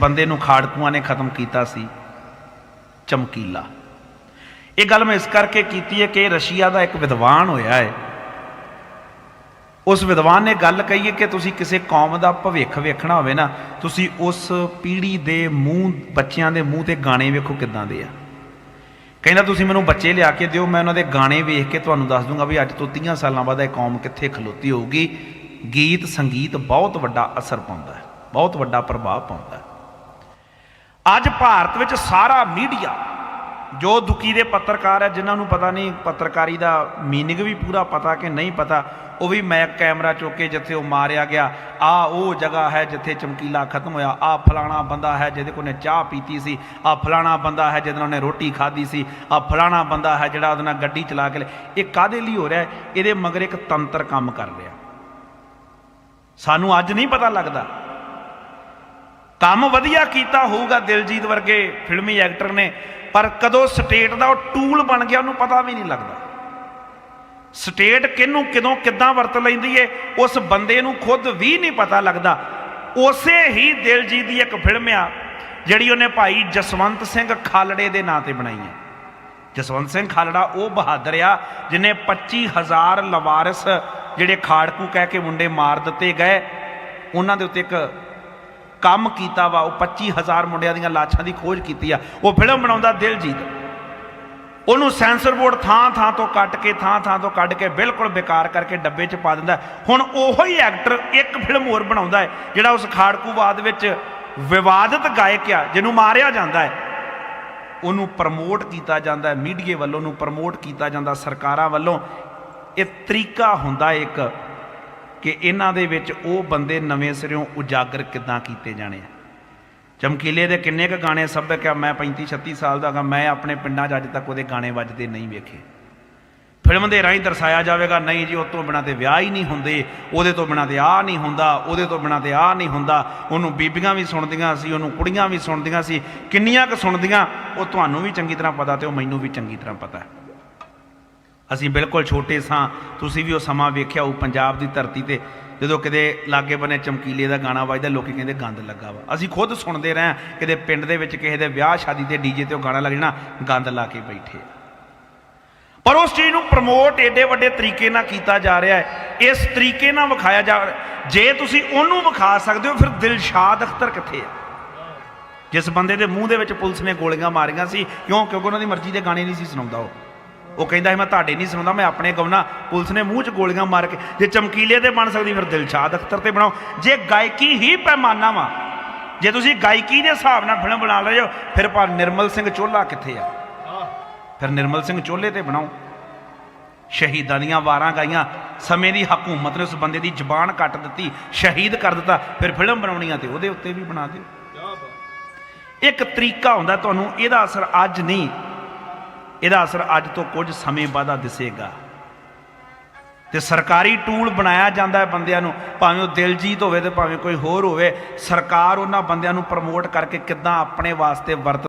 ਬੰਦੇ ਨੂੰ ਖਾੜਕੂਆਂ ਨੇ ਖਤਮ ਕੀਤਾ ਸੀ। ਚਮਕੀਲਾ। ਇਹ ਗੱਲ ਮੈਂ ਇਸ ਕਰਕੇ ਕੀਤੀ ਹੈ ਕਿ ਰਸ਼ੀਆ ਦਾ ਇੱਕ ਵਿਦਵਾਨ ਹੋਇਆ ਹੈ। ਉਸ ਵਿਦਵਾਨ ਨੇ ਗੱਲ ਕਹੀ ਹੈ ਕਿ ਤੁਸੀਂ ਕਿਸੇ ਕੌਮ ਦਾ ਭਵਿੱਖ ਵੇਖਣਾ ਹੋਵੇ ਨਾ, ਤੁਸੀਂ ਉਸ ਪੀੜ੍ਹੀ ਦੇ ਮੂੰਹ, ਬੱਚਿਆਂ ਦੇ ਮੂੰਹ ਤੇ ਗਾਣੇ ਵੇਖੋ ਕਿੱਦਾਂ ਦੇ ਆ। ਕਹਿੰਦਾ, ਤੁਸੀਂ ਮੈਨੂੰ ਬੱਚੇ ਲਿਆ ਕੇ ਦਿਓ, ਮੈਂ ਉਹਨਾਂ ਦੇ ਗਾਣੇ ਵੇਖ ਕੇ ਤੁਹਾਨੂੰ ਦੱਸ ਦੂੰਗਾ ਵੀ ਅੱਜ ਤੋਂ 30 ਸਾਲਾਂ ਬਾਅਦ ਇਹ ਕੌਮ ਕਿੱਥੇ ਖਲੋਤੀ ਹੋਊਗੀ। ਗੀਤ, ਸੰਗੀਤ ਬਹੁਤ ਵੱਡਾ ਅਸਰ ਪਾਉਂਦਾ ਹੈ, ਬਹੁਤ ਵੱਡਾ ਪ੍ਰਭਾਵ ਪਾਉਂਦਾ ਹੈ। ਅੱਜ ਭਾਰਤ ਵਿੱਚ ਸਾਰਾ ਮੀਡੀਆ ਜੋ ਦੁਖੀ ਦੇ ਪੱਤਰਕਾਰ ਹੈ, ਜਿਨ੍ਹਾਂ ਨੂੰ ਪਤਾ ਨਹੀਂ ਪੱਤਰਕਾਰੀ ਦਾ ਮੀਨਿੰਗ ਵੀ ਪੂਰਾ ਪਤਾ ਕਿ ਨਹੀਂ ਪਤਾ, ਉਹ ਵੀ ਮੈਂ ਕੈਮਰਾ ਚੁੱਕ ਕੇ ਜਿੱਥੇ ਉਹ ਮਾਰਿਆ ਗਿਆ, ਆ ਉਹ ਜਗ੍ਹਾ ਹੈ ਜਿੱਥੇ ਚਮਕੀਲਾ ਖਤਮ ਹੋਇਆ, ਆ ਫਲਾਣਾ ਬੰਦਾ ਹੈ ਜਿਹਦੇ ਕੋਲ ਨੇ ਚਾਹ ਪੀਤੀ ਸੀ, ਆ ਫਲਾਣਾ ਬੰਦਾ ਹੈ ਜਿਹਦੇ ਨਾਲ ਉਹਨੇ ਰੋਟੀ ਖਾਧੀ ਸੀ, ਆ ਫਲਾਣਾ ਬੰਦਾ ਹੈ ਜਿਹੜਾ ਉਹਦੇ ਨਾਲ ਗੱਡੀ ਚਲਾ ਕੇ ਲਿਆ। ਇਹ ਕਾਦੇ ਲਈ ਹੋ ਰਿਹਾ ਇਹਦੇ ਮਗਰ ਇੱਕ ਤੰਤਰ ਕੰਮ ਕਰ ਰਿਹਾ ਸਾਨੂੰ ਅੱਜ ਨਹੀਂ ਪਤਾ ਲੱਗਦਾ ਕੰਮ ਵਧੀਆ ਕੀਤਾ ਹੋਊਗਾ ਦਿਲਜੀਤ ਵਰਗੇ ਫਿਲਮੀ ਐਕਟਰ ਨੇ, ਪਰ ਕਦੋਂ ਸਟੇਟ ਦਾ ਉਹ ਟੂਲ ਬਣ ਗਿਆ ਉਹਨੂੰ ਪਤਾ ਵੀ ਨਹੀਂ ਲੱਗਦਾ। ਸਟੇਟ ਕਿਹਨੂੰ ਕਿਦੋਂ ਕਿੱਦਾਂ ਵਰਤ ਲੈਂਦੀ ਏ, ਉਸ ਬੰਦੇ ਨੂੰ ਖੁਦ ਵੀ ਨਹੀਂ ਪਤਾ ਲੱਗਦਾ। ਉਸੇ ਹੀ ਦਿਲਜੀਤ ਦੀ ਇੱਕ ਫਿਲਮ ਆ, ਜਿਹੜੀ ਉਹਨੇ ਭਾਈ ਜਸਵੰਤ ਸਿੰਘ ਖਾਲੜੇ ਦੇ ਨਾਂ ਤੇ ਬਣਾਈ ਹੈ ਜਸਵੰਤ ਸਿੰਘ ਖਾਲੜਾ ਉਹ ਬਹਾਦਰ ਆ ਜਿਨੇ 25000 ਲਵਾਰਸ ਜਿਹੜੇ ਖਾੜਕੂ ਕਹਿ ਕੇ ਮੁੰਡੇ ਮਾਰ ਦਿੱਤੇ ਗਏ। ਉਹਨਾਂ ਦੇ ਉੱਤੇ ਇੱਕ ਕੰਮ ਕੀਤਾ ਵਾ, ਉਹ 25000 ਮੁੰਡਿਆਂ ਦੀਆਂ ਲਾਸ਼ਾਂ ਦੀ ਖੋਜ ਕੀਤੀ ਆ। ਉਹ ਫਿਲਮ ਬਣਾਉਂਦਾ ਦਿਲਜੀਤ। ਉਹਨੂੰ ਸੈਂਸਰ ਬੋਰਡ ਥਾਂ ਥਾਂ ਤੋਂ ਕੱਟ ਕੇ ਥਾਂ ਥਾਂ ਤੋਂ ਕੱਢ ਕੇ ਬਿਲਕੁਲ ਬੇਕਾਰ ਕਰਕੇ ਡੱਬੇ 'ਚ ਪਾ ਦਿੰਦਾ। ਹੁਣ ਉਹੋ ਹੀ ਐਕਟਰ ਇੱਕ ਫਿਲਮ ਹੋਰ ਬਣਾਉਂਦਾ ਹੈ, ਜਿਹੜਾ ਉਸ ਖਾੜਕੂਵਾਦ ਵਿੱਚ ਵਿਵਾਦਿਤ ਗਾਇਕ ਆ, ਜਿਹਨੂੰ ਮਾਰਿਆ ਜਾਂਦਾ ਹੈ। ਉਹਨੂੰ ਪ੍ਰਮੋਟ ਕੀਤਾ ਜਾਂਦਾ ਹੈ, ਮੀਡੀਏ ਵੱਲੋਂ ਉਹਨੂੰ ਪ੍ਰਮੋਟ ਕੀਤਾ ਜਾਂਦਾ, ਸਰਕਾਰਾਂ ਵੱਲੋਂ। ਇਹ ਤਰੀਕਾ ਹੁੰਦਾ ਇੱਕ ਕਿ ਇਹਨਾਂ ਦੇ ਵਿੱਚ ਉਹ ਬੰਦੇ ਨਵੇਂ ਸਿਰਿਓਂ ਉਜਾਗਰ ਕਿੱਦਾਂ ਕੀਤੇ ਜਾਣੇ ਆ। ਚਮਕੀਲੇ ਦੇ ਕਿੰਨੇ ਕ ਗਾਣੇ ਸਭਿਅਕ ਆ ਮੈਂ 35 36 ਸਾਲ ਦਾ ਗਾ, ਮੈਂ ਆਪਣੇ ਪਿੰਡਾਂ 'ਚ ਅੱਜ ਤੱਕ ਉਹਦੇ ਗਾਣੇ ਵੱਜਦੇ ਨਹੀਂ ਵੇਖੇ। ਫਿਲਮ ਦੇ ਰਾਹੀਂ ਦਰਸਾਇਆ ਜਾਵੇਗਾ, ਨਹੀਂ ਜੀ ਉਹ ਤੋਂ ਬਿਨਾਂ ਤੇ ਵਿਆਹ ਹੀ ਨਹੀਂ ਹੁੰਦੇ, ਉਹਦੇ ਤੋਂ ਬਿਨਾਂ ਤੇ ਆਹ ਨਹੀਂ ਹੁੰਦਾ, ਉਹਦੇ ਤੋਂ ਬਿਨਾਂ ਤੇ ਆਹ ਨਹੀਂ ਹੁੰਦਾ। ਉਹਨੂੰ ਬੀਬੀਆਂ ਵੀ ਸੁਣਦੀਆਂ ਸੀ, ਉਹਨੂੰ ਕੁੜੀਆਂ ਵੀ ਸੁਣਦੀਆਂ ਸੀ, ਕਿੰਨੀਆਂ ਕ ਸੁਣਦੀਆਂ, ਉਹ ਤੁਹਾਨੂੰ ਵੀ ਚੰਗੀ ਤਰ੍ਹਾਂ ਪਤਾ ਤੇ ਉਹ ਮੈਨੂੰ ਵੀ ਚੰਗੀ ਤਰ੍ਹਾਂ ਪਤਾ। ਹੈ ਅਸੀਂ ਬਿਲਕੁਲ ਛੋਟੇ ਸਾਂ ਤੁਸੀਂ ਵੀ ਉਹ ਸਮਾਂ ਵੇਖਿਆ ਉਹ ਪੰਜਾਬ ਦੀ ਧਰਤੀ ਤੇ ਜਦੋਂ ਕਿਤੇ ਲਾਗੇ ਬਨੇ ਚਮਕੀਲੇ ਦਾ ਗਾਣਾ ਵੱਜਦਾ ਲੋਕੀ ਕਹਿੰਦੇ ਗੰਦ ਲੱਗਾ ਵਾ। ਅਸੀਂ ਖੁਦ ਸੁਣਦੇ ਰਹੇ ਹਾਂ, ਕਿਤੇ ਪਿੰਡ ਦੇ ਵਿੱਚ ਕਿਸੇ ਦੇ ਵਿਆਹ ਸ਼ਾਦੀ ਤੇ ਡੀਜੇ ਤੇ ਉਹ ਗਾਣਾ ਲੱਗ ਜਾਣਾ ਗੰਦ ਲਾ ਕੇ ਬੈਠੇ ਆ। ਪਰ ਉਸ ਚੀਜ਼ ਨੂੰ ਪ੍ਰਮੋਟ ਏਡੇ ਵੱਡੇ ਤਰੀਕੇ ਨਾਲ ਕੀਤਾ ਜਾ ਰਿਹਾ ਹੈ ਇਸ ਤਰੀਕੇ ਨਾਲ ਵਿਖਾਇਆ ਜਾ ਜੇ ਤੁਸੀਂ ਉਹਨੂੰ ਵਿਖਾ ਸਕਦੇ ਹੋ ਫਿਰ ਦਿਲਸ਼ਾਦ ਅਖਤਰ ਕਿੱਥੇ ਆ? ਜਿਸ ਬੰਦੇ ਦੇ ਮੂੰਹ ਦੇ ਵਿੱਚ ਪੁਲਿਸ ਨੇ ਗੋਲੀਆਂ ਮਾਰੀਆਂ ਸੀ ਕਿਉਂ? ਕਿਉਂਕਿ ਉਹਨਾਂ ਦੀ ਮਰਜ਼ੀ ਦੇ ਗਾਣੇ ਨਹੀਂ ਸੀ ਸੁਣਾਉਂਦਾ ਉਹ। ਉਹ ਕਹਿੰਦਾ ਸੀ ਮੈਂ ਤੁਹਾਡੇ ਨਹੀਂ ਸੁਣਾਉਂਦਾ ਮੈਂ ਆਪਣੇ ਗਾਉਣਾ ਪੁਲਿਸ ਨੇ ਮੂੰਹ 'ਚ ਗੋਲੀਆਂ ਮਾਰ ਕੇ ਜੇ ਚਮਕੀਲੇ ਤੇ ਬਣ ਸਕਦੀ ਫਿਰ ਦਿਲਸ਼ਾਦ ਅਖਤਰ ਤੇ ਬਣਾਓ। ਜੇ ਗਾਇਕੀ ਹੀ ਪੈਮਾਨਾ ਵਾ ਜੇ ਤੁਸੀਂ ਗਾਇਕੀ ਦੇ ਹਿਸਾਬ ਨਾਲ ਫਿਲਮ ਬਣਾ ਰਹੇ ਹੋ ਫਿਰ ਪਰ ਨਿਰਮਲ ਸਿੰਘ ਚੋਲਾ ਕਿੱਥੇ ਆ? ਫਿਰ ਨਿਰਮਲ ਸਿੰਘ ਚੋਲੇ ਤੇ ਬਣਾਓ। ਸ਼ਹੀਦਾਂ ਦੀਆਂ ਵਾਰਾਂ ਗਾਈਆਂ ਸਮੇਂ ਦੀ ਹਕੂਮਤ ਨੇ ਉਸ ਬੰਦੇ ਦੀ ਜ਼ਬਾਨ ਕੱਟ ਦਿੱਤੀ ਸ਼ਹੀਦ ਕਰ ਦਿੱਤਾ ਫਿਰ ਫਿਲਮ ਬਣਾਉਣੀ ਆ ਤੇ ਉਹਦੇ ਉੱਤੇ ਵੀ ਬਣਾ ਦਿਓ। ਇੱਕ ਤਰੀਕਾ ਹੁੰਦਾ ਤੁਹਾਨੂੰ ਇਹਦਾ ਅਸਰ ਅੱਜ ਨਹੀਂ। ਇਹਦਾ ਅਸਰ ਅੱਜ ਤੋਂ ਕੁਝ ਸਮੇਂ ਬਾਅਦ ਦਿਸੇਗਾ। ਤੇ ਸਰਕਾਰੀ ਟੂਲ ਬਣਾਇਆ ਜਾਂਦਾ ਹੈ ਬੰਦਿਆਂ ਨੂੰ, ਭਾਵੇਂ ਉਹ ਦਿਲਜੀਤ ਹੋਵੇ ਤੇ ਭਾਵੇਂ ਕੋਈ ਹੋਰ ਹੋਵੇ, ਸਰਕਾਰ ਉਹਨਾਂ ਬੰਦਿਆਂ ਨੂੰ ਪ੍ਰਮੋਟ ਕਰਕੇ ਕਿੱਦਾਂ ਆਪਣੇ ਵਾਸਤੇ ਵਰਤ